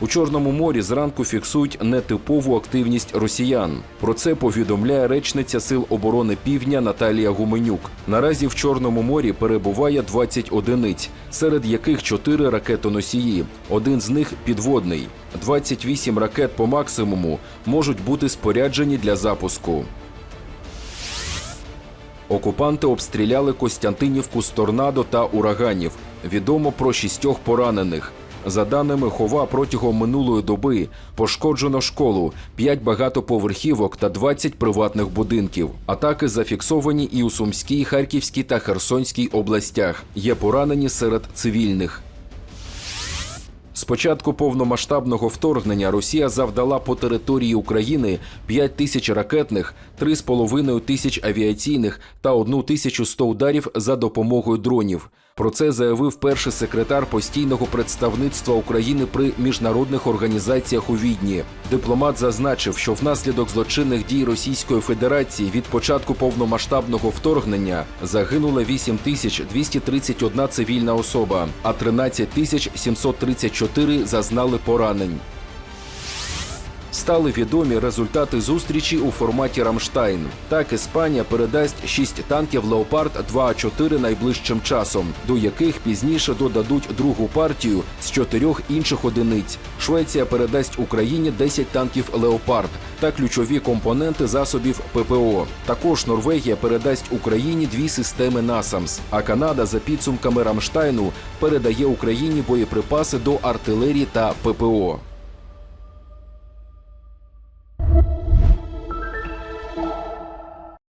У Чорному морі зранку фіксують нетипову активність росіян. Про це повідомляє речниця Сил оборони Півдня Наталія Гуменюк. Наразі в Чорному морі перебуває 20 одиниць, серед яких 4 ракетоносії. Один з них підводний. 28 ракет по максимуму можуть бути споряджені для запуску. Окупанти обстріляли Костянтинівку з торнадо та ураганів. Відомо про шістьох поранених. За даними Хова, протягом минулої доби пошкоджено школу, 5 багатоповерхівок та 20 приватних будинків. Атаки зафіксовані і у Сумській, Харківській та Херсонській областях. Є поранені серед цивільних. З початку повномасштабного вторгнення Росія завдала по території України 5 тисяч ракетних, 3,5 тисяч авіаційних та 1100 ударів за допомогою дронів. Про це заявив перший секретар постійного представництва України при міжнародних організаціях у Відні. Дипломат зазначив, що внаслідок злочинних дій Російської Федерації від початку повномасштабного вторгнення загинула 8231 цивільна особа, а 13 734 зазнали поранень. Стали відомі результати зустрічі у форматі Рамштайн. Так, Іспанія передасть 6 танків Леопард 2А4 найближчим часом, до яких пізніше додадуть другу партію з чотирьох інших одиниць. Швеція передасть Україні 10 танків Леопард та ключові компоненти засобів ППО. Також Норвегія передасть Україні дві системи НАСАМС. А Канада за підсумками Рамштайну передає Україні боєприпаси до артилерії та ППО.